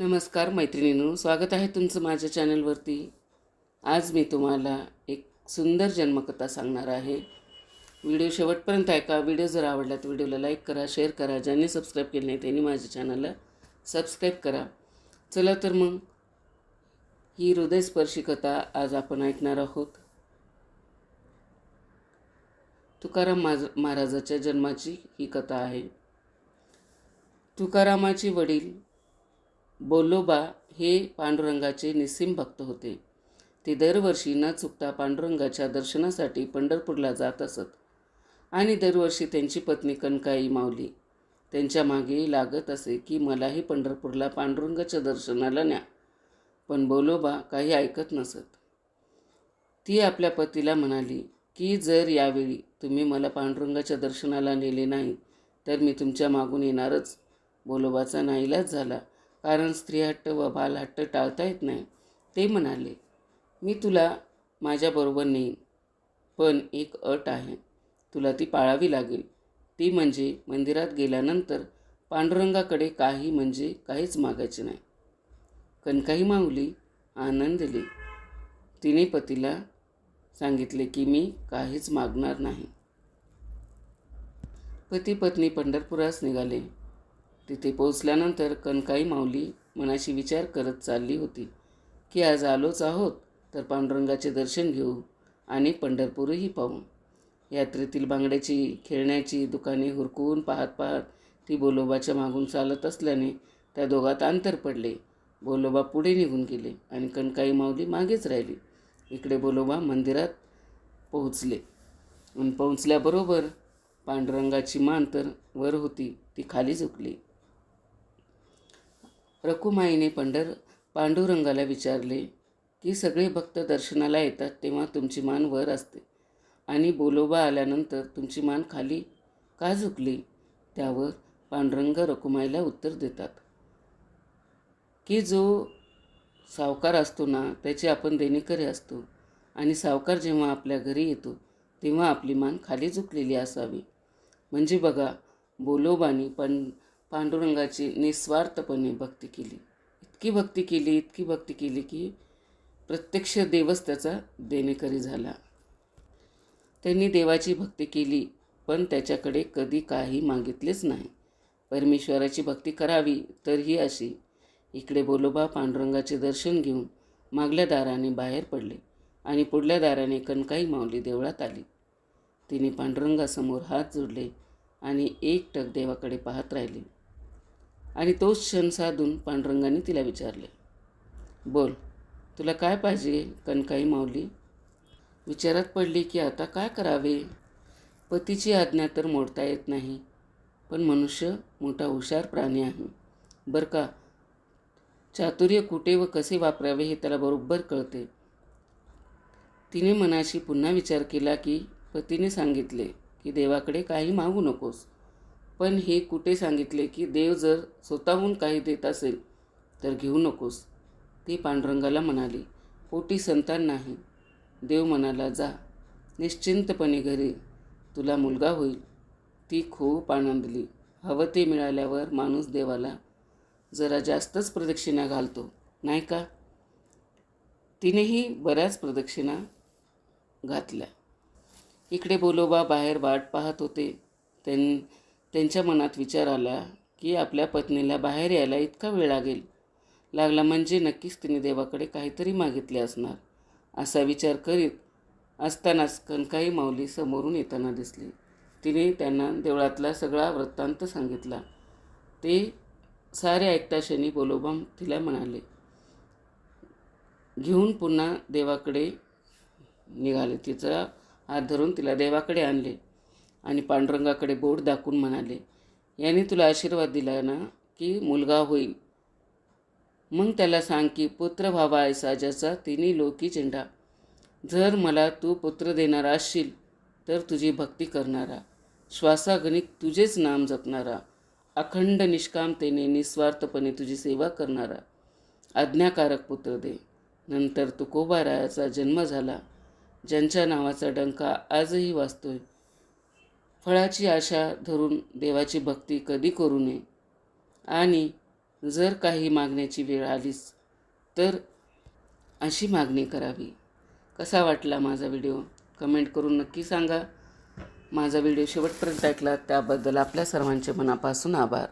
नमस्कार मैत्रिणींनो. स्वागत आहे तुमचं माझ्या चॅनलवरती. आज मी तुम्हाला एक सुंदर जन्मकथा सांगणार आहे. व्हिडिओ शेवटपर्यंत ऐका. व्हिडिओ जर आवडला तर व्हिडिओला लाईक करा शेअर करा ज्यांनी सबस्क्राईब केले नाही त्यांनी माझ्या चॅनलला सबस्क्राईब करा. चला तर मग ही हृदयस्पर्शी कथा आज आपण ऐकणार आहोत. तुकाराम माज महाराजाच्या जन्माची ही कथा आहे. तुकारामाचे वडील बोलोबा हे पांडुरंगाचे निस्सीम भक्त होते. ते दरवर्षी न चुकता पांडुरंगाच्या दर्शनासाठी पंढरपूरला जात असत आणि दरवर्षी त्यांची पत्नी कनकाई मावली त्यांच्या मागे लागत असे की मलाही पंढरपूरला पांडुरंगाच्या दर्शनाला न्या. पण बोलोबा काही ऐकत नसत. ती आपल्या पतीला म्हणाली की जर यावेळी तुम्ही मला पांडुरंगाच्या दर्शनाला नेले नाही तर मी तुमच्या मागून येणारच. बोलोबाचा नाईलाज झाला कारण स्त्रीहट्ट व बालहट्ट टाळता येत नाही. ते म्हणाले मी तुला माझ्याबरोबर नेईन पण एक अट आहे. तुला ती पाळावी लागेल. ती म्हणजे मंदिरात गेल्यानंतर पांडुरंगाकडे काही म्हणजे काहीच मागायचे नाही. कणकाही माऊली आनंदली. तिने पतीला सांगितले की मी काहीच मागणार नाही. पती पत्नी पंढरपुरास निघाले. तिथे पोचल्यानंतर कनकाई माऊली मनाशी विचार करत चालली होती की आज आलोच आहोत तर पांडुरंगाचे दर्शन घेऊ आणि पंढरपूरही पाहू. यात्रेतील बांगड्याची खेळण्याची दुकाने हुरकून पाहत पाहत ती बोलोबाच्या मागून चालत असल्याने त्या दोघात अंतर पडले. बोलोबा पुढे निघून गेले आणि कनकाई माऊली मागेच राहिली. इकडे बोलोबा मंदिरात पोहोचले. आणि पोहोचल्याबरोबर पांडुरंगाची मान तर वर होती ती खाली झुकली. रकुमाईने पंढर पांडुरंगाला विचारले की सगळे भक्त दर्शनाला येतात तेव्हा तुमची मान वर असते. आणि बोलोबा आल्यानंतर तुमची मान खाली का झुकली? त्यावर पांडुरंग रकुमाईला उत्तर देतात. की जो सावकार असतो ना त्याचे आपण देणेकरी असतो. आणि सावकार जेव्हा आपल्या घरी येतो तेव्हा आपली मान खाली झुकलेली असावी. म्हणजे बघा बोलोबानी पण पांडुरंगाची निस्वार्थपणे भक्ती केली. इतकी भक्ती केली इतकी भक्ती केली की प्रत्यक्ष देवच त्याचा देणेकरी झाला. त्यांनी देवाची भक्ती केली पण त्याच्याकडे कधी काही मागितलेच नाही. परमेश्वराची भक्ती करावी तर ही अशी. इकडे बोलोबा पांडुरंगाचे दर्शन घेऊन मागल्या दाराने बाहेर पडले आणि पुढल्या दाराने कणकाई माऊली देवळात आली. तिने पांडुरंगासमोर हात जोडले आणि एकटक देवाकडे पाहत राहिली. आणि तोच क्षण साधून पांडुरंगाने तिला विचारले बोल तुला काय पाहिजे कणकाई माऊली? विचारात पडली की आता काय करावे? पतीची आज्ञा तर मोडता येत नाही पण मनुष्य मोठा हुशार प्राणी आहे. बरं का? चातुर्य कुठे व कसे वापरावे हे त्याला बरोबर कळते. तिने मनाशी पुन्हा विचार केला की पतीने सांगितले की देवाकडे काही मागू नकोस. पण हे कुठे सांगितले की देव जर स्वतःहून काही देत असेल तर घेऊ नकोस. ती पांडुरंगाला म्हणाली पोटी संतान नाही. देव म्हणाला जा. निश्चिंतपणे घरी. तुला मुलगा होईल. ती खूप आनंदली. हवं ते मिळाल्यावर माणूस देवाला जरा जास्तच प्रदक्षिणा घालतो नाही का? तिनेही बऱ्याच प्रदक्षिणा घातल्या. इकडे बोलोबा बाहेर वाट पाहत होते. त्यां त्यांच्या मनात विचार आला की आपल्या पत्नीला बाहेर यायला इतका वेळ लागेल. लागला म्हणजे नक्कीच तिने देवाकडे काहीतरी मागितले असणार असा विचार करीत असतानाच कणकाई माऊली समोरून येताना दिसली. तिने त्यांना देवळातला सगळा वृत्तांत सांगितला. ते सारे ऐकता शनी बोलोबाम तिला म्हणाले घेऊन पुन्हा देवाकडे निघाले. तिचा हात धरून तिला देवाकडे आणले. आणि पांडुरंगाकडे बोट दाखवून म्हणाले याने तुला आशीर्वाद दिला ना की मुलगा होईल मग त्याला सांग की पुत्र व्हावा आहे साजाचा तिन्ही लोकी झेंडा जर मला तू पुत्र देणारा असशील तर तुझी भक्ती करणारा श्वासागणिक तुझेच नाम जपणारा अखंड निष्कामतेने निस्वार्थपणे तुझी सेवा करणारा आज्ञाकारक पुत्र दे. नंतर तुकोबारायाचा जन्म झाला ज्यांच्या नावाचा डंका आजही वाचतोय. फळाची आशा धरून देवाची भक्ती कधी करू नये. आणि जर काही मागण्याची वेळ आलीच तर अशी मागणी करावी. कसा वाटला माझा व्हिडिओ? कमेंट करून नक्की सांगा. माझा व्हिडिओ शेवटपर्यंत ऐकला त्याबद्दल आपल्या सर्वांचे मनापासून आभार.